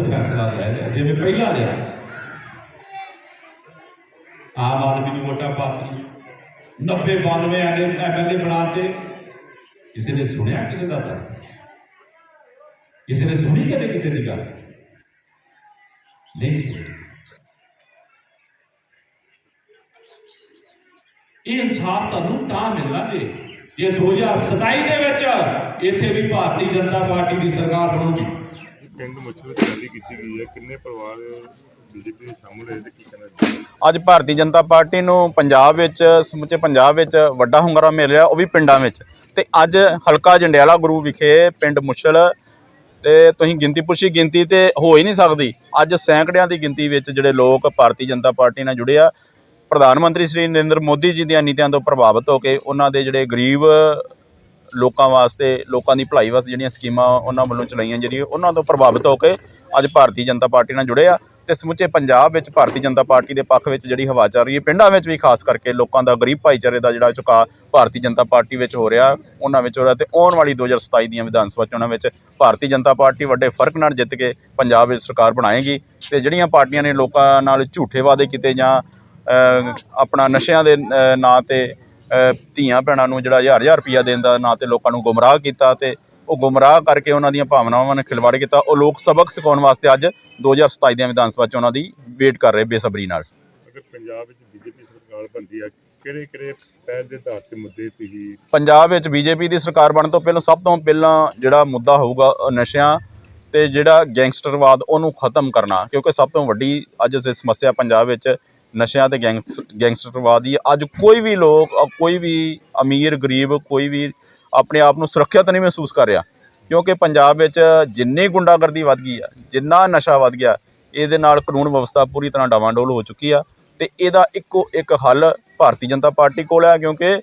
ਗਲਤ ਫੈਸਲਾ ਲਿਆ ਜਿਵੇਂ ਪਹਿਲਾਂ ਲਿਆ। ਆਮ ਆਦਮੀ ਨੂੰ ਵੋਟਾਂ ਪਾਤੀ 90 92 ਐਮਐਲਏ ਬਣਾਤੇ ਕਿਸੇ ਨੇ ਸੁਣਿਆ ਕਿਸੇ ਦਾ ਤਾਂ? ਕਿਸੇ ਨੇ ਸੁਣੀ ਕਦੇ ਕਿਸੇ ਦੀ ਗੱਲ? ਨਹੀਂ ਸੁਣੀ। ਇਹ ਇਨਸਾਫ ਤੁਹਾਨੂੰ ਤਾਂ ਮਿਲਣਾ ਜੇ ਜੇ 2027 ਦੇ ਵਿੱਚ ਇੱਥੇ ਵੀ ਭਾਰਤੀ ਜਨਤਾ ਪਾਰਟੀ ਦੀ ਸਰਕਾਰ ਬਣੂਗੀ। ਪਿੰਡ ਮੁੱਛਲ ਵਿੱਚ ਕੀਤੀ ਗਈ ਹੈ। ਕਿੰਨੇ ਪਰਿਵਾਰ ਬੀਜੇਪੀ ਦੇ ਸ਼ਾਮਲ ਹੋਏ ਤੇ ਕੀ ਕਹਿਣਾ ਚਾਹੁੰਦੇ? ਅੱਜ ਭਾਰਤੀ ਜਨਤਾ ਪਾਰਟੀ ਨੂੰ ਪੰਜਾਬ ਵਿੱਚ, ਸਮੁੱਚੇ ਪੰਜਾਬ ਵਿੱਚ ਵੱਡਾ ਹੁੰਗਾਰਾ ਮਿਲ ਰਿਹਾ, ਉਹ ਵੀ ਪਿੰਡਾਂ ਵਿੱਚ। ਤੇ ਅੱਜ ਹਲਕਾ ਜੰਡਿਆਲਾ ਗੁਰੂ ਵਿਖੇ ਪਿੰਡ ਮੁੱਛਲ ਤੇ ਤੁਸੀਂ ਗਿਣਤੀ ਪੁੱਛੀ, ਗਿਣਤੀ ਤੇ ਹੋ ਹੀ ਨਹੀਂ ਸਕਦੀ। ਅੱਜ ਸੈਂਕੜਿਆਂ ਦੀ ਗਿਣਤੀ ਵਿੱਚ ਜਿਹੜੇ ਲੋਕ ਭਾਰਤੀ ਜਨਤਾ ਪਾਰਟੀ ਨਾਲ ਜੁੜੇ ਆ, ਪ੍ਰਧਾਨ ਮੰਤਰੀ ਸ੍ਰੀ ਨਰਿੰਦਰ ਮੋਦੀ ਜੀ ਦੀਆਂ ਨੀਤੀਆਂ ਤੋਂ ਪ੍ਰਭਾਵਿਤ ਹੋ ਕੇ ਉਹਨਾਂ ਦੇ ਜਿਹੜੇ ਗਰੀਬ ਲੋਕਾਂ ਵਾਸਤੇ, ਲੋਕਾਂ ਦੀ ਭਲਾਈ ਵਾਸਤੇ ਜਿਹੜੀਆਂ ਸਕੀਮਾਂ ਉਹਨਾਂ ਵੱਲੋਂ ਚਲਾਈਆਂ ਜਿਹੜੀਆਂ, ਉਹਨਾਂ ਤੋਂ ਪ੍ਰਭਾਵਿਤ ਹੋ ਕੇ ਅੱਜ ਭਾਰਤੀ ਜਨਤਾ ਪਾਰਟੀ ਨਾਲ ਜੁੜੇ ਆ ਤੇ ਸਮੁੱਚੇ ਪੰਜਾਬ ਵਿੱਚ ਭਾਰਤੀ ਜਨਤਾ ਪਾਰਟੀ ਦੇ ਪੱਖ ਵਿੱਚ ਜਿਹੜੀ ਹਵਾ ਚੱਲ ਰਹੀ ਹੈ, ਪਿੰਡਾਂ ਵਿੱਚ ਵੀ ਖਾਸ ਕਰਕੇ ਲੋਕਾਂ ਦਾ ਗਰੀਬ ਭਾਈਚਾਰੇ ਦਾ ਜਿਹੜਾ ਝੁਕਾਅ ਭਾਰਤੀ ਜਨਤਾ ਪਾਰਟੀ ਵਿੱਚ ਹੋ ਰਿਹਾ, ਉਹਨਾਂ ਵਿੱਚ ਹੋ ਰਿਹਾ ਤੇ ਆਉਣ ਵਾਲੀ 2027 ਦੀਆਂ ਵਿਧਾਨ ਸਭਾ ਚੋਣਾਂ ਵਿੱਚ ਭਾਰਤੀ ਜਨਤਾ ਪਾਰਟੀ ਵੱਡੇ ਫ਼ਰਕ ਨਾਲ ਜਿੱਤ ਕੇ ਪੰਜਾਬ ਵਿੱਚ ਸਰਕਾਰ ਬਣਾਏਗੀ ਤੇ ਜਿਹੜੀਆਂ ਪਾਰਟੀਆਂ ਨੇ ਲੋਕਾਂ ਨਾਲ ਝੂਠੇ ਵਾਅਦੇ ਕੀਤੇ ਜਾਂ ਆਪਣਾ ਨਸ਼ਿਆਂ ਦੇ ਨਾਂ ਤੇ ਧੀਆਂ ਭੈਣਾਂ ਨੂੰ ਜਿਹੜਾ ਹਜ਼ਾਰ ਹਜ਼ਾਰ ਰੁਪਈਆ ਦੇਣ ਦਾ ਨਾਂ ਤੇ ਲੋਕਾਂ ਨੂੰ ਗੁੰਮਰਾਹ ਕੀਤਾ ਤੇ ਉਹ ਗੁੰਮਰਾਹ ਕਰਕੇ ਉਹਨਾਂ ਦੀਆਂ ਭਾਵਨਾਵਾਂ ਨਾਲ ਖਿਲਵਾੜ ਕੀਤਾ। ਉਹ ਲੋਕ ਸਬਕ ਸਿਖਾਉਣ ਵਾਸਤੇ ਅੱਜ 2027 ਦੀਆਂ ਵਿਧਾਨ ਸਭਾ ਚੋਣਾਂ ਦੀ ਵੇਟ ਕਰ ਰਹੇ ਬੇਸਬਰੀ ਨਾਲ। ਅਗਰ ਪੰਜਾਬ ਵਿੱਚ ਬੀਜੇਪੀ ਸਰਕਾਰ ਬਣਦੀ ਹੈ ਕਿਹੜੇ ਕਿਹੜੇ ਪਹਿਲ ਦੇ ਆਧਾਰ ਤੇ ਮੁੱਦੇ ਤੁਸੀਂ ਪੰਜਾਬ ਵਿੱਚ ਬੀਜੇਪੀ ਦੀ ਸਰਕਾਰ ਬਣਨ ਤੋਂ ਪਹਿਲਾਂ ਸਭ ਤੋਂ ਪਹਿਲਾਂ ਜਿਹੜਾ ਮੁੱਦਾ ਹੋਊਗਾ ਨਸ਼ਿਆਂ ਤੇ ਜਿਹੜਾ ਗੈਂਗਸਟਰਵਾਦ ਉਹਨੂੰ ਖਤਮ ਕਰਨਾ ਕਿਉਂਕਿ ਸਭ ਤੋਂ ਵੱਡੀ ਅੱਜ ਦੀ ਸਮੱਸਿਆ ਪੰਜਾਬ ਵਿੱਚ ਨਸ਼ਿਆਂ ਤੇ ਗੈਂਗਸ, ਗੈਂਗਸਟਰਵਾਦ ਹੀ ਹੈ। ਅੱਜ ਕੋਈ ਵੀ ਲੋਕ ਕੋਈ ਵੀ ਅਮੀਰ, ਗਰੀਬ, ਕੋਈ ਵੀ ਆਪਣੇ ਆਪ ਨੂੰ ਸੁਰੱਖਿਅਤ ਨਹੀਂ ਮਹਿਸੂਸ ਕਰ ਰਿਹਾ ਕਿਉਂਕਿ ਪੰਜਾਬ ਵਿੱਚ ਜਿੰਨੀ ਗੁੰਡਾਗਰਦੀ ਵੱਧ ਗਈ ਆ, ਜਿੰਨਾ ਨਸ਼ਾ ਵੱਧ ਗਿਆ, ਇਹਦੇ ਨਾਲ ਕਾਨੂੰਨ ਵਿਵਸਥਾ ਪੂਰੀ ਤਰ੍ਹਾਂ ਡਾਵਾਂਡੋਲ ਹੋ ਚੁੱਕੀ ਆ ਤੇ ਇਹਦਾ ਇੱਕੋ ਇੱਕ ਹੱਲ ਭਾਰਤੀ ਜਨਤਾ ਪਾਰਟੀ ਕੋਲ ਆ, ਕਿਉਂਕਿ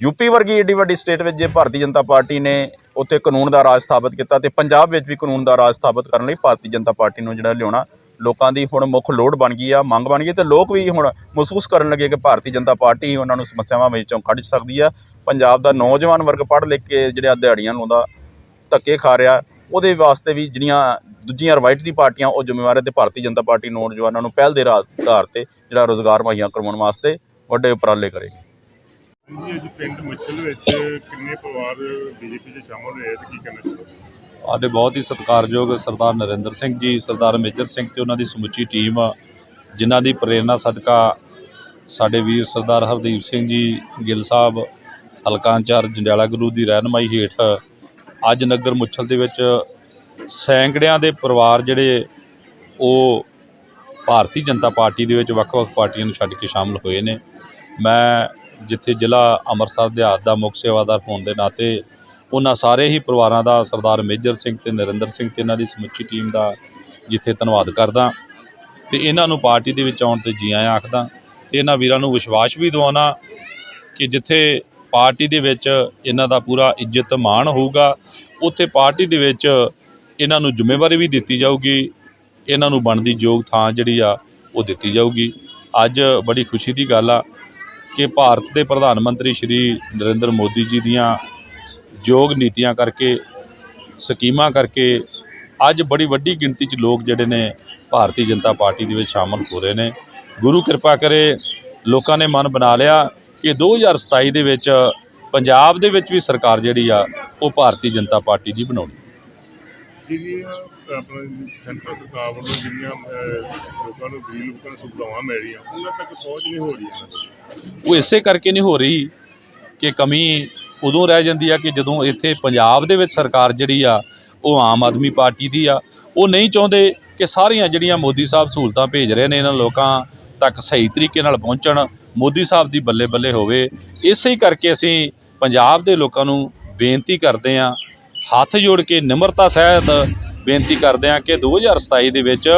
ਯੂਪੀ ਵਰਗੀ ਏਡੀ ਵੱਡੀ ਸਟੇਟ ਵਿੱਚ ਜੇ ਭਾਰਤੀ ਜਨਤਾ ਪਾਰਟੀ ਨੇ ਉੱਥੇ ਕਾਨੂੰਨ ਦਾ ਰਾਜ ਸਥਾਪਿਤ ਕੀਤਾ ਤੇ ਪੰਜਾਬ ਵਿੱਚ ਵੀ ਕਾਨੂੰਨ ਦਾ ਰਾਜ ਸਥਾਪਿਤ ਕਰਨ ਲਈ ਭਾਰਤੀ ਜਨਤਾ ਪਾਰਟੀ ਨੂੰ ਜਿਹੜਾ ਲਿਆਉਣਾ ਲੋਕਾਂ ਦੀ ਹੁਣ ਮੁੱਖ ਲੋੜ ਬਣ ਗਈ ਆ, ਮੰਗ ਬਣ ਗਈ ਤੇ ਲੋਕ ਵੀ ਹੁਣ ਮਹਿਸੂਸ ਕਰਨ ਲੱਗੇ ਕਿ ਭਾਰਤੀ ਜਨਤਾ ਪਾਰਟੀ ਉਹਨਾਂ ਨੂੰ ਸਮੱਸਿਆਵਾਂ ਵਿੱਚੋਂ ਕੱਢ ਸਕਦੀ ਆ। ਪੰਜਾਬ ਦਾ ਨੌਜਵਾਨ ਵਰਗ ਪੜ੍ਹ ਲਿਖ ਕੇ ਜਿਹੜਾ ਦਿਹਾੜੀਆਂ ਲਾਉਂਦਾ ਧੱਕੇ ਖਾ ਰਿਹਾ, ਉਹਦੇ ਵਾਸਤੇ ਵੀ ਜਿਹੜੀਆਂ ਦੂਜੀਆਂ ਰਵਾਇਤ ਦੀ ਪਾਰਟੀਆਂ ਉਹ ਜ਼ਿੰਮੇਵਾਰ ਹੈ ਤੇ ਭਾਰਤੀ ਜਨਤਾ ਪਾਰਟੀ ਨੌਜਵਾਨਾਂ ਨੂੰ ਪਹਿਲ ਦੇ ਆਧਾਰ ਤੇ ਜਿਹੜਾ ਰੋਜ਼ਗਾਰ ਮੁਹੱਈਆ ਕਰਵਾਉਣ ਵਾਸਤੇ ਵੱਡੇ ਉਪਰਾਲੇ ਕਰੇਗੀ। ਜੀ ਅੱਜ ਪਿੰਡ ਮੁੱਛਲ ਵਿੱਚ ਕਿੰਨੇ ਪਰਿਵਾਰ ਬੀਜੇਪੀ ਦੇ ਸ਼ਾਮਲ ਹੋਏ ਤੇ ਕੀ ਕਹਿਣਾ ਚਾਹੁੰਦੇ ਸਾਡੇ ਬਹੁਤ ਹੀ ਸਤਿਕਾਰਯੋਗ ਸਰਦਾਰ ਨਰਿੰਦਰ ਸਿੰਘ ਜੀ, ਸਰਦਾਰ ਮੇਜਰ ਸਿੰਘ ਤੇ ਉਹਨਾਂ ਦੀ ਸਮੁੱਚੀ ਟੀਮ, ਜਿਨ੍ਹਾਂ ਦੀ ਪ੍ਰੇਰਣਾ ਸਦਕਾ ਸਾਡੇ ਵੀਰ ਸਰਦਾਰ ਹਰਦੀਪ ਸਿੰਘ ਜੀ ਗਿੱਲ ਸਾਹਿਬ, ਹਲਕਾ ਇੰਚਾਰਜ ਜੰਡਿਆਲਾ ਗੁਰੂ ਦੀ ਰਹਿਨਮਾਈ ਹੇਠ ਅੱਜ ਨਗਰ ਮੁੱਛਲ ਦੇ ਵਿੱਚ ਸੈਂਕੜਿਆਂ ਦੇ ਪਰਿਵਾਰ ਜਿਹੜੇ ਉਹ ਭਾਰਤੀ ਜਨਤਾ ਪਾਰਟੀ ਦੇ ਵਿੱਚ ਵੱਖ-ਵੱਖ ਪਾਰਟੀਆਂ ਨੂੰ ਛੱਡ ਕੇ ਸ਼ਾਮਲ ਹੋਏ ਨੇ। ਮੈਂ ਜਿੱਥੇ ਜ਼ਿਲ੍ਹਾ ਅੰਮ੍ਰਿਤਸਰ ਦਿਹਾਤ ਦਾ ਮੁੱਖ ਸੇਵਾਦਾਰ ਹੋਣ ਦੇ ਨਾਤੇ ਉਹਨਾਂ ਸਾਰੇ ਹੀ ਪਰਿਵਾਰਾਂ ਦਾ ਸਰਦਾਰ ਮੇਜਰ ਸਿੰਘ ਤੇ ਨਰਿੰਦਰ ਸਿੰਘ ਤੇ ਇਹਨਾਂ ਦੀ ਸਮੁੱਚੀ ਟੀਮ ਦਾ ਜਿੱਥੇ ਧੰਨਵਾਦ ਕਰਦਾ। ਤੇ ਇਹਨਾਂ ਨੂੰ ਪਾਰਟੀ ਦੇ ਵਿੱਚ ਆਉਣ ਤੇ ਜੀ ਆਇਆਂ ਆਖਦਾ। ਤੇ ਇਹਨਾਂ ਵੀਰਾਂ ਨੂੰ ਵਿਸ਼ਵਾਸ ਵੀ ਦਿਵਾਉਣਾ ਕਿ ਜਿੱਥੇ ਪਾਰਟੀ ਦੇ ਵਿੱਚ ਇਹਨਾਂ ਦਾ ਪੂਰਾ ਇੱਜ਼ਤ ਮਾਣ ਹੋਊਗਾ, ਉੱਥੇ ਪਾਰਟੀ ਦੇ ਵਿੱਚ ਇਹਨਾਂ ਨੂੰ ਜ਼ਿੰਮੇਵਾਰੀ ਵੀ ਦਿੱਤੀ ਜਾਊਗੀ। ਇਹਨਾਂ ਨੂੰ ਬਣਦੀ ਯੋਗ ਥਾਂ ਜਿਹੜੀ ਆ, ਉਹ ਦਿੱਤੀ ਜਾਊਗੀ। ਅੱਜ ਬੜੀ ਖੁਸ਼ੀ ਦੀ ਗੱਲ ਆ ਕਿ ਭਾਰਤ ਦੇ ਪ੍ਰਧਾਨ ਮੰਤਰੀ ਸ਼੍ਰੀ ਨਰਿੰਦਰ ਮੋਦੀ ਜੀ ਦੀਆਂ ਯੋਗ ਨੀਤੀਆਂ ਕਰਕੇ ਸਕੀਮਾਂ ਕਰਕੇ ਅੱਜ ਬੜੀ ਵੱਡੀ ਗਿਣਤੀ 'ਚ ਲੋਕ ਜਿਹੜੇ ਨੇ ਭਾਰਤੀ ਜਨਤਾ ਪਾਰਟੀ ਦੇ ਵਿੱਚ ਸ਼ਾਮਲ ਹੋ ਰਹੇ ਨੇ। ਗੁਰੂ ਕਿਰਪਾ ਕਰੇ ਲੋਕਾਂ ਨੇ ਮਨ ਬਣਾ ਲਿਆ ਕਿ 2027 ਦੇ ਵਿੱਚ ਪੰਜਾਬ ਦੇ ਵਿੱਚ ਵੀ ਸਰਕਾਰ ਜਿਹੜੀ ਆ ਉਹ ਭਾਰਤੀ ਜਨਤਾ ਪਾਰਟੀ ਦੀ ਬਣਾਉਣੀ। ਜਿਹੜੀਆਂ ਆਪਣਾ ਸੈਂਟਰ ਸਰਕਾਰ ਵੱਲੋਂ ਜਿਹੜੀਆਂ ਲੋਕਾਂ ਨੂੰ ਗਰੀਬ ਲੋਕਾਂ ਨੂੰ ਸੁਵਿਧਾਵਾਂ ਮਿਲ ਰਹੀਆਂ ਉਹਨਾਂ ਤੱਕ ਪਹੁੰਚ ਨਹੀਂ ਹੋ ਰਹੀ ਉਹ ਇਸੇ ਕਰਕੇ ਨਹੀਂ ਹੋ ਰਹੀ ਕਿ ਕਮੀ ਉਦੋਂ ਰਹਿ ਜਾਂਦੀ ਆ ਕਿ ਜਦੋਂ ਇੱਥੇ ਪੰਜਾਬ ਦੇ ਵਿੱਚ ਸਰਕਾਰ ਜਿਹੜੀ ਆ, ਉਹ ਆਮ ਆਦਮੀ ਪਾਰਟੀ ਦੀ ਆ, ਉਹ ਨਹੀਂ ਚਾਹੁੰਦੇ ਕਿ ਸਾਰੀਆਂ ਜਿਹੜੀਆਂ ਮੋਦੀ ਸਾਹਿਬ ਸਹੂਲਤਾਂ ਭੇਜ ਰਹੇ ਨੇ ਇਹਨਾਂ ਲੋਕਾਂ ਤੱਕ ਸਹੀ ਤਰੀਕੇ ਨਾਲ ਪਹੁੰਚਣ, ਮੋਦੀ ਸਾਹਿਬ ਦੀ ਬੱਲੇ ਬੱਲੇ ਹੋਵੇ, ਇਸੇ ਹੀ ਕਰਕੇ ਅਸੀਂ ਪੰਜਾਬ ਦੇ ਲੋਕਾਂ ਨੂੰ ਬੇਨਤੀ ਕਰਦੇ ਹਾਂ, ਹੱਥ ਜੋੜ ਕੇ ਨਿਮਰਤਾ ਸਹਿਤ ਬੇਨਤੀ ਕਰਦੇ ਹਾਂ ਕਿ 2027 ਦੇ ਵਿੱਚ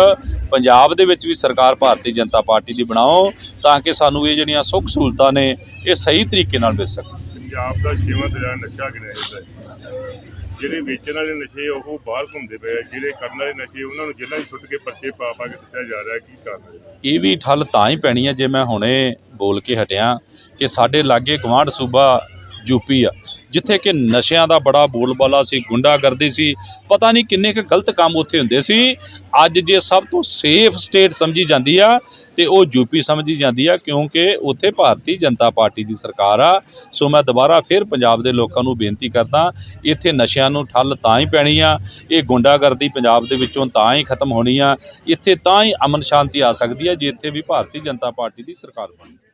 ਪੰਜਾਬ ਦੇ ਵਿੱਚ ਵੀ ਸਰਕਾਰ ਭਾਰਤੀ ਜਨਤਾ ਪਾਰਟੀ ਦੀ ਬਣਾਓ, ਤਾਂ ਕਿ ਸਾਨੂੰ ਇਹ ਜਿਹੜੀਆਂ ਸੁੱਖ ਸਹੂਲਤਾਂ ਨੇ, ਇਹ ਸਹੀ ਤਰੀਕੇ ਨਾਲ ਮਿਲ ਸਕਣ। ਪੰਜਾਬ ਦਾ ਛੇਵਾਂ ਦਰਿਆ ਨਸ਼ਾ ਗਿਣਿਆ ਜਾਂਦਾ ਹੈ। ਜਿਹੜੇ ਵੇਚਣ ਵਾਲੇ ਨਸ਼ੇ ਉਹ ਬਾਹਰ ਘੁੰਮਦੇ ਪਏ ਆ, ਜਿਹੜੇ ਕਰਨ ਵਾਲੇ ਨਸ਼ੇ, ਉਹਨਾਂ ਨੂੰ ਜੇਲ੍ਹਾਂ 'ਚ ਸੁੱਟ ਕੇ ਪਰਚੇ ਪਾ ਪਾ ਕੇ ਸੁੱਟਿਆ ਜਾ ਰਿਹਾ, ਕੀ ਕਰਨਾ ਹੈ? ਇਹ ਵੀ ਠੱਲ ਤਾਂ ਹੀ ਪੈਣੀ ਹੈ, ਜੇ ਮੈਂ ਹੁਣੇ ਬੋਲ ਕੇ ਹਟਿਆ ਕਿ ਸਾਡੇ ਲਾਗੇ ਗਵਾਂਢ ਸੂਬਾ ਯੂਪੀ ਆ। ਜਿੱਥੇ ਕਿ ਨਸ਼ਿਆਂ ਦਾ ਬੜਾ ਬੋਲਬਾਲਾ ਸੀ, ਗੁੰਡਾਗਰਦੀ ਸੀ, ਪਤਾ ਨਹੀਂ ਕਿੰਨੇ ਕੁ ਗਲਤ ਕੰਮ ਉੱਥੇ ਹੁੰਦੇ ਸੀ। ਅੱਜ ਜੇ ਸਭ ਤੋਂ ਸੇਫ ਸਟੇਟ ਸਮਝੀ ਜਾਂਦੀ ਆ, ਤੇ ਉਹ ਯੂਪੀ ਸਮਝੀ ਜਾਂਦੀ ਆ, ਕਿਉਂਕਿ ਉੱਥੇ ਭਾਰਤੀ ਜਨਤਾ ਪਾਰਟੀ ਦੀ ਸਰਕਾਰ ਆ। ਸੋ ਮੈਂ ਦੁਬਾਰਾ ਫਿਰ ਪੰਜਾਬ ਦੇ ਲੋਕਾਂ ਨੂੰ ਬੇਨਤੀ ਕਰਦਾ, ਇੱਥੇ ਨਸ਼ਿਆਂ ਨੂੰ ਠੱਲ ਤਾਂ ਹੀ ਪੈਣੀ ਆ, ਇਹ ਗੁੰਡਾਗਰਦੀ ਪੰਜਾਬ ਦੇ ਵਿੱਚੋਂ ਤਾਂ ਹੀ ਖਤਮ ਹੋਣੀ ਆ, ਇੱਥੇ ਤਾਂ ਹੀ ਅਮਨ ਸ਼ਾਂਤੀ ਆ ਸਕਦੀ ਆ, ਜੇ ਇੱਥੇ ਵੀ ਭਾਰਤੀ ਜਨਤਾ ਪਾਰਟੀ ਦੀ ਸਰਕਾਰ ਬਣੇ।